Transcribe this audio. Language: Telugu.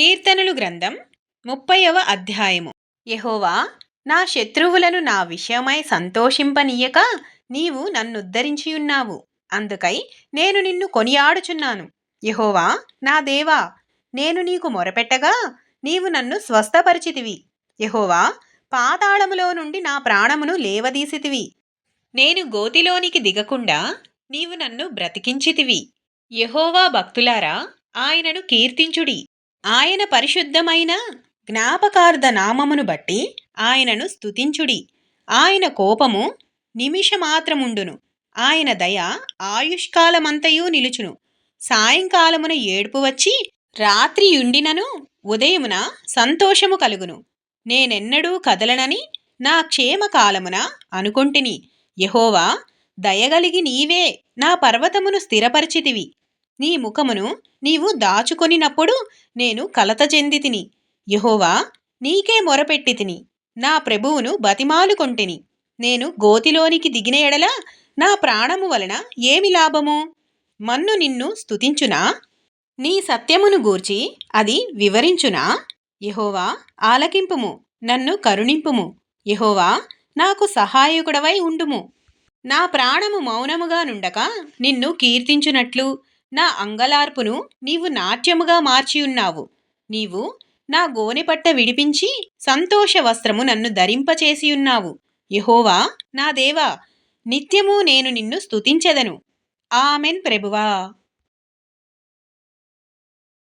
కీర్తనలు గ్రంథం ముప్పైవ అధ్యాయము. యహోవా నా శత్రువులను నా విషయమై సంతోషింపనీయక నీవు నన్నుద్ధరించియున్నావు. అందుకై నేను నిన్ను కొనియాడుచున్నాను. యహోవా నా దేవా నేను నీకు మొరపెట్టగా నీవు నన్ను స్వస్థపరిచితివి. యహోవా పాతాళములో నుండి నా ప్రాణమును లేవదీసితివి. నేను గోతిలోనికి దిగకుండా నీవు నన్ను బ్రతికించితివి. యహోవా భక్తులారా ఆయనను కీర్తించుడి. ఆయన పరిశుద్ధమైన జ్ఞాపకార్థ నామమును బట్టి ఆయనను స్తుతించుడి. ఆయన కోపము నిమిషమాత్రముండును. ఆయన దయ ఆయుష్కాలమంతయు నిలుచును. సాయంకాలమున ఏడుపు వచ్చి రాత్రి యుండినను ఉదయమున సంతోషము కలుగును. నేనెన్నడూ కదలనని నా క్షేమకాలమున అనుకొంటిని. యహోవా దయగలిగి నీవే నా పర్వతమును స్థిరపరిచితివి. నీ ముఖమును నీవు దాచుకొనినప్పుడు నేను కలత చెందితిని యహోవా నీకే మొరపెట్టి తిని. నా ప్రభువును బతిమాలుకొంటిని నేను గోతిలోనికి దిగిన ఎడల నా ప్రాణము వలన ఏమి లాభము? మన్ను నిన్ను స్తుతించునా? నీ సత్యమును గూర్చి అది వివరించునా? యహోవా ఆలకింపుము నన్ను కరుణింపుము. యహోవా నాకు సహాయకుడవై ఉండుము. నా ప్రాణము మౌనముగా నుండక నిన్ను కీర్తించునట్లు నా అంగలార్పును నీవు నాట్యముగా మార్చియున్నావు నీవు నా గోనెపట్ట విడిపించి సంతోష వస్త్రము నన్ను ధరింపచేసియున్నావు యహోవా నా దేవా నిత్యము నేను నిన్ను స్తుతించెదను. ఆమెన్ ప్రభువా.